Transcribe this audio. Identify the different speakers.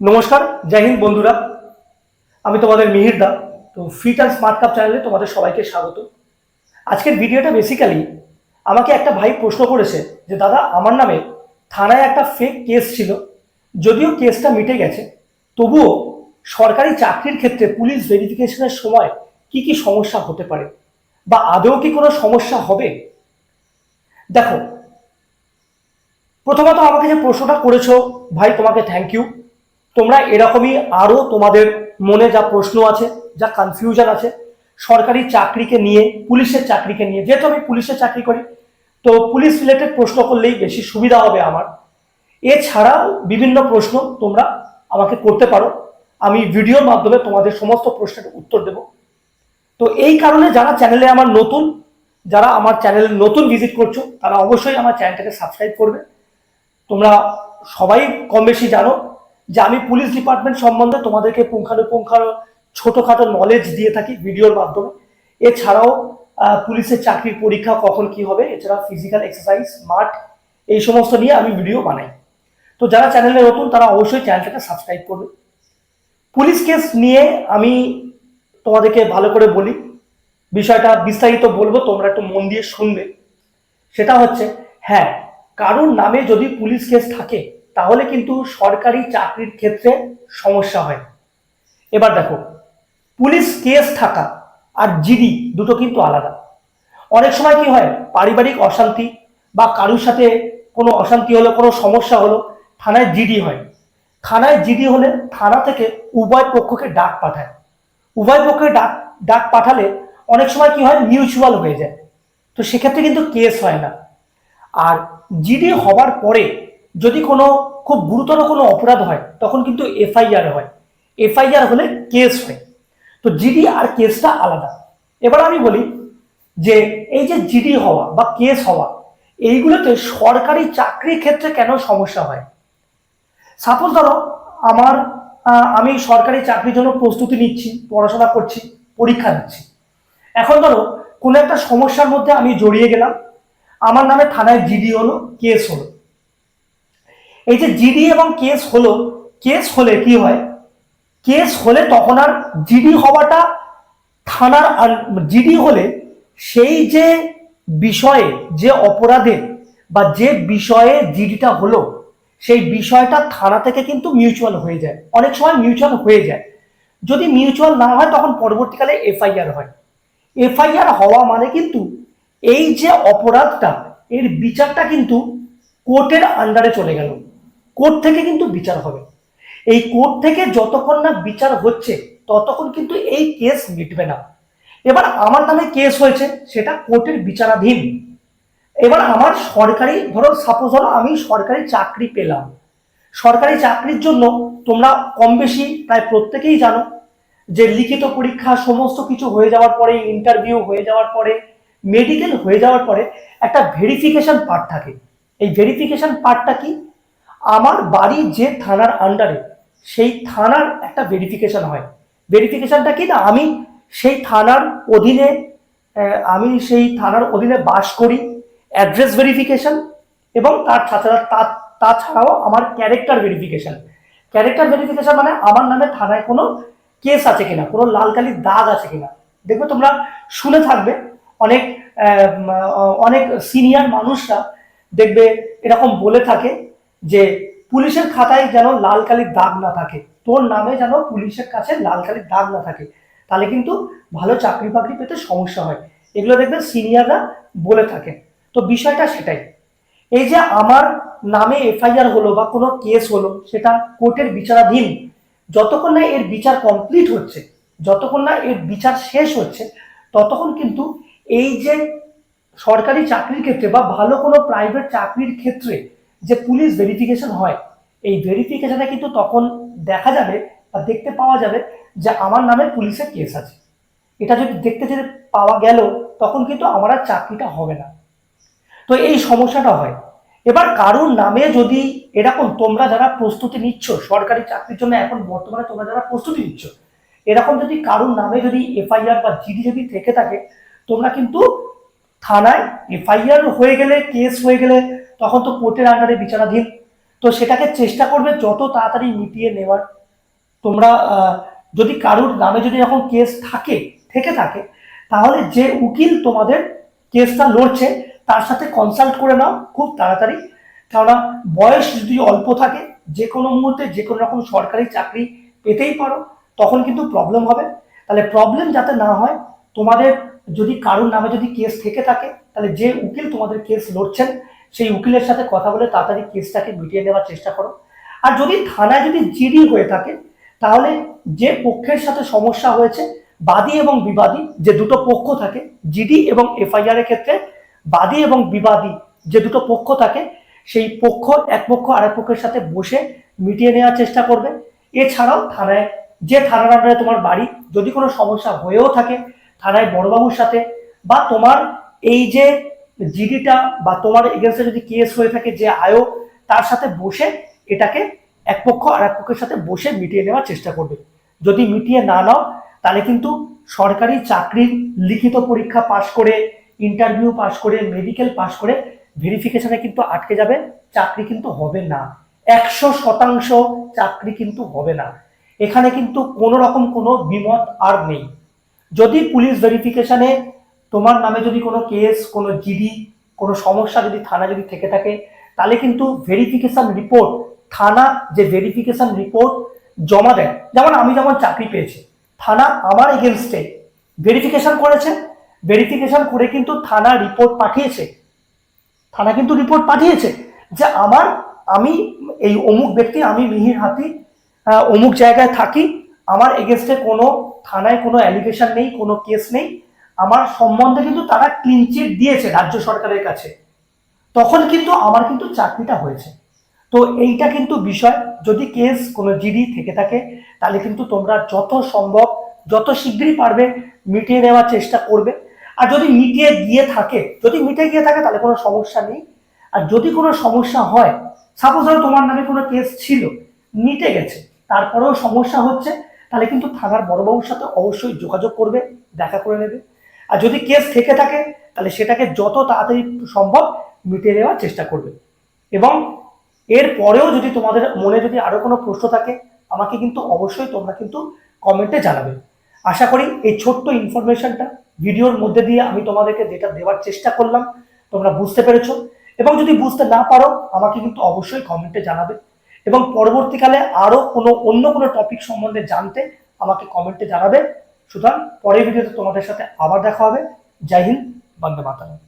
Speaker 1: নমস্কার, জয় হিন্দ বন্ধুরা। আমি তোমাদের মিহির দা, তো ফিট অ্যান্ড স্মার্ট কাপ চ্যানেলে তোমাদের সবাইকে স্বাগত। আজকের ভিডিওটা বেসিক্যালি আমাকে একটা ভাই প্রশ্ন করেছে যে, দাদা, আমার নামে থানায় একটা ফেক কেস ছিল। যদিও কেসটা মিটে গেছে, তবুও সরকারি চাকরির ক্ষেত্রে পুলিশ ভেরিফিকেশনের সময় কি কি সমস্যা হতে পারে? বা আদৌ কি কোনো সমস্যা হবে? দেখো, প্রথমত আমাকে যে প্রশ্নটা করেছ, ভাই, তোমাকে থ্যাংক ইউ তোমরা এরকমই আরও তোমাদের মনে যা প্রশ্ন আছে, যা কনফিউশন আছে, সরকারি চাকরিকে নিয়ে, পুলিশের চাকরিকে নিয়ে, যেহেতু আমি পুলিশের চাকরি করি, তো পুলিশ রিলেটেড প্রশ্ন করলেই বেশি সুবিধা হবে আমার। এছাড়াও বিভিন্ন প্রশ্ন তোমরা আমাকে করতে পারো। আমি ভিডিওর মাধ্যমে তোমাদের সমস্ত প্রশ্নের উত্তর দেব। তো এই কারণে যারা চ্যানেলে আমার নতুন, যারা আমার চ্যানেলে নতুন ভিজিট করছ, তারা অবশ্যই আমার চ্যানেলটাকে সাবস্ক্রাইব করবে। তোমরা সবাই কম বেশি জানো যে আমি পুলিশ ডিপার্টমেন্ট সম্বন্ধে তোমাদেরকে পুঙ্খানুপুঙ্খানু ছোটোখাটো নলেজ দিয়ে থাকি ভিডিওর মাধ্যমে। এছাড়াও পুলিশের চাকরির পরীক্ষা কখন কি হবে এছাড়া ফিজিক্যাল এক্সারসাইজ মাঠ, এই সমস্ত নিয়ে আমি ভিডিও বানাই। তো যারা চ্যানেলে নতুন, তারা অবশ্যই চ্যানেলটাকে সাবস্ক্রাইব করবে। পুলিশ কেস নিয়ে আমি তোমাদেরকে ভালো করে বলি। বিষয়টা বিস্তারিত বলব, তোমরা একটু মন দিয়ে শুনবে। সেটা হচ্ছে হ্যাঁ কারোর নামে যদি পুলিশ কেস থাকে তাহলে কিন্তু সরকারি চাকরির ক্ষেত্রে সমস্যা হয়। এবার দেখো, পুলিশ কেস থাকা আর জিডি দুটো কিন্তু আলাদা। অনেক সময় কি হয়, পারিবারিক অশান্তি বা কারোর সাথে কোনো অশান্তি হলো, কোনো সমস্যা হলো, থানায় জিডি হয়। থানায় জিডি হলে থানা থেকে উভয় পক্ষকে ডাক পাঠায়। উভয় পক্ষকে ডাক ডাক পাঠালে অনেক সময় কি হয়, মিউচুয়াল হয়ে যায়। তো সেক্ষেত্রে কিন্তু কেস হয় না। আর জিডি হওয়ার পরে যদি কোনো খুব গুরুতর কোনো অপরাধ হয়, তখন কিন্তু এফআইআর হয়। এফআইআর হলে কেস হয়। তো জিডি আর কেসটা আলাদা। এবার আমি বলি যে এই যে জিডি হওয়া বা কেস হওয়া, এইগুলোতে সরকারি চাকরির ক্ষেত্রে কেন সমস্যা হয়? সাপোজ ধরো আমার আমি সরকারি চাকরির জন্য প্রস্তুতি নিচ্ছি, পড়াশোনা করছি, পরীক্ষা দিচ্ছি। এখন ধরো কোনো একটা সমস্যার মধ্যে আমি জড়িয়ে গেলাম, আমার নামে থানায় জিডি হলো, কেস হলো। এই যে জিডি এবং কেস হলো, কেস হলে কি হয়? কেস হলে তখন আর জিডি হওয়াটা থানার জিডি হলে সেই যে বিষয়ে যে অপরাধে বা যে বিষয়ে জিডিটা হলো, সেই বিষয়টা থানা থেকে কিন্তু মিউচুয়াল হয়ে যায়। অনেক সময় মিউচুয়াল হয়ে যায়। যদি মিউচুয়াল না হয়, তখন পরবর্তীকালে এফআইআর হয়। এফআইআর হওয়া মানে কিন্তু এই যে অপরাধটা, এর বিচারটা কিন্তু কোর্টের আন্ডারে চলে গেল। কোর্ট থেকে কিন্তু বিচার হবে। এই কোর্ট থেকে যতক্ষণ না বিচার হচ্ছে, ততক্ষণ কিন্তু এই কেস মিটবে না। এবার আমার নামে কেস হয়েছে, সেটা কোর্টের বিচারাধীন। এবার আমার সরকারি, ধরো সাপোজ ধরো আমি সরকারি চাকরি পেলাম। সরকারি চাকরির জন্য তোমরা কম বেশি প্রায় প্রত্যেকেই জানো যে লিখিত পরীক্ষা সমস্ত কিছু হয়ে যাওয়ার পরে ইন্টারভিউ হয়ে যাওয়ার পরে মেডিকেল হয়ে যাওয়ার পরে একটা ভেরিফিকেশন পার্ট থাকে। এই ভেরিফিকেশন পার্টটা কি? আমার বাড়ি যে থানার আন্ডারে সেই থানার একটা ভেরিফিকেশন হয়। ভেরিফিকেশনটা কি না? আমি সেই থানার অধীনে আমি সেই থানার অধীনে বাস করি অ্যাড্রেস ভেরিফিকেশন এবং তার তাছাড়া, তা- তাছাড়াও আমার ক্যারেক্টার ভেরিফিকেশন ক্যারেক্টার ভেরিফিকেশন মানে আমার নামে থানায় কোনো কেস আছে কিনা? কোনো লাল কালির দাগ আছে কিনা? দেখবে তোমরা শুনে থাকবে, অনেক অনেক সিনিয়র মানুষরা দেখবে এরকম বলে থাকে। যে পুলিশের খাতায় যেন লাল কালির দাগ না থাকে, তোর নামে যেন পুলিশের কাছে লাল কালির দাগ না থাকে, তাহলে কিন্তু ভালো চাকরি বাকরি পেতে সমস্যা হয়। এগুলো দেখবে সিনিয়ররা বলে থাকে তো বিষয়টা সেটাই। এই যে আমার নামে এফআইআর হলো বা কোনো কেস হলো, সেটা কোর্টের বিচারাধীন, যতক্ষণ না এর বিচার কমপ্লিট হচ্ছে, যতক্ষণ না এর বিচার শেষ হচ্ছে, ততক্ষণ কিন্তু এই যে সরকারি চাকরির ক্ষেত্রে বা ভালো কোনো প্রাইভেট চাকরির ক্ষেত্রে যে পুলিশ ভেরিফিকেশন হয়, এই ভেরিফিকেশনে কিন্তু তখন দেখা যাবে বা দেখতে পাওয়া যাবে যে আমার নামে পুলিশের কেস আছে। এটা যদি দেখতে যেতে পাওয়া গেল, তখন কিন্তু আমার আর চাকরিটা হবে না। তো এই সমস্যাটা হয়। এবার কারোর নামে যদি এরকম তোমরা যারা প্রস্তুতি নিচ্ছ, সরকারি চাকরির জন্য এখন বর্তমানে তোমরা যারা প্রস্তুতি নিচ্ছ, এরকম যদি কারোর নামে যদি এফআইআর বা জিডি যদি থেকে থাকে, তোমরা কিন্তু থানায় এফআইআর হয়ে গেলে কেস হয়ে গেলে তখন তো কোর্টের আন্ডারে বিচারাধীন। তো সেটাকে চেষ্টা করবে যত তাড়াতাড়ি মিটিয়ে নেওয়ার। তোমরা যদি কারুর নামে যদি এরকম কেস থাকে, থেকে থাকে, তাহলে যে উকিল তোমাদের কেসটা লড়ছে, তার সাথে কনসাল্ট করে নাও খুব তাড়াতাড়ি। কেননা বয়স যদি অল্প থাকে, যে কোনো মুহূর্তে যে কোনো রকম সরকারি চাকরি পেতেই পারো, তখন কিন্তু প্রবলেম হবে। তাহলে প্রবলেম যাতে না হয়, তোমাদের যদি কারুর নামে যদি কেস থেকে থাকে, তাহলে যে উকিল তোমাদের কেস লড়ছেন সেই উকিলের সাথে কথা বলে তাড়াতাড়ি কেসটাকে মিটিয়ে নেওয়ার চেষ্টা করো। আর যদি থানায় যদি জিডি হয়ে থাকে, তাহলে যে পক্ষের সাথে সমস্যা হয়েছে, বাদী এবং বিবাদী যে দুটো পক্ষ থাকে, জিডি এবং এফআইআর এর ক্ষেত্রে বাদী এবং বিবাদী যে দুটো পক্ষ থাকে, সেই পক্ষ, এক পক্ষ আরেক পক্ষের সাথে বসে মিটিয়ে নেওয়ার চেষ্টা করবে। এছাড়াও থানায়, যে থানার আন্ডারে তোমার বাড়ি যদি কোনো সমস্যা হয়েও থাকে, থানায় বড়বাবুর সাথে বা তোমার এই যে জিডিটা বা তোমার এগেনস্টে যদি কেস হয়ে থাকে যে আয়ো, তার সাথে বসে এটাকে এক পক্ষ আর এক পক্ষের সাথে বসে মিটিয়ে নেওয়ার চেষ্টা করবে। যদি মিটিয়ে না নাও, তাহলে কিন্তু সরকারি চাকরির লিখিত পরীক্ষা পাশ করে ইন্টারভিউ পাশ করে মেডিকেল পাশ করে ভেরিফিকেশনে কিন্তু আটকে যাবে, চাকরি কিন্তু হবে না। একশো শতাংশ চাকরি কিন্তু হবে না। এখানে কিন্তু কোনো রকম কোনো বিমত আর নেই। যদি পুলিশ ভেরিফিকেশনে তোমার নামে যদি কোনো কেস, কোনো জিডি, কোনো সমস্যা যদি থানা যদি থেকে থাকে, তাহলে কিন্তু ভেরিফিকেশন রিপোর্ট থানা যে ভেরিফিকেশন রিপোর্ট জমা দেয়। যেমন আমি যেমন চাকরি পেয়েছি, থানা আমার এগেনস্টে ভেরিফিকেশন করেছে ভেরিফিকেশন করে কিন্তু থানা রিপোর্ট পাঠিয়েছে। থানা কিন্তু রিপোর্ট পাঠিয়েছে যে আমার, আমি এই অমুক ব্যক্তি, আমি মিহির হাতি অমুক জায়গায় থাকি, আমার এগেনস্টে কোনো, থানায় কোনো অ্যালিগেশন নেই, কোনো কেস নেই আমার সম্বন্ধে কিন্তু তারা ক্লিন চিট দিয়েছে রাজ্য সরকারের কাছে। তখন কিন্তু আমার কিন্তু চাকরিটা হয়েছে। তো এইটা কিন্তু বিষয়, যদি কেস কোনো জিডি থেকে থাকে, তাহলে কিন্তু তোমরা যত সম্ভব, যত শীঘ্রই পারবে, মিটিয়ে নেওয়ার চেষ্টা করবে। আর যদি মিটিয়ে গিয়ে থাকে, যদি মিটে গিয়ে থাকে তাহলে কোনো সমস্যা নেই। আর যদি কোনো সমস্যা হয় সাপোজ ধরো তোমার নামে কোনো কেস ছিল, মিটে গেছে, তারপরেও সমস্যা হচ্ছে, তাহলে কিন্তু থানার বড়বাবুর সাথে অবশ্যই যোগাযোগ করবে, দেখা করে নেবে। আর যদি কেস থেকে থাকে, তাহলে সেটাকে যত তাড়াতাড়ি সম্ভব মিটিয়ে নেওয়ার চেষ্টা করবে। এবং এর পরেও যদি তোমাদের মনে যদি আরও কোনো প্রশ্ন থাকে, আমাকে কিন্তু অবশ্যই তোমরা কিন্তু কমেন্টে জানাবে। আশা করি এই ছোট্ট ইনফরমেশনটা ভিডিওর মধ্যে দিয়ে আমি তোমাদেরকে যেটা দেওয়ার চেষ্টা করলাম, তোমরা বুঝতে পেরেছ। এবং যদি বুঝতে না পারো, আমাকে কিন্তু অবশ্যই কমেন্টে জানাবে। এবং পরবর্তীকালে আরও কোনো অন্য কোনো টপিক সম্বন্ধে জানতে আমাকে কমেন্টে জানাবে। সুতরাং পরের ভিডিওতে তোমাদের সাথে আবার দেখা হবে। জয় হিন্দ বন্দে মাতারাম।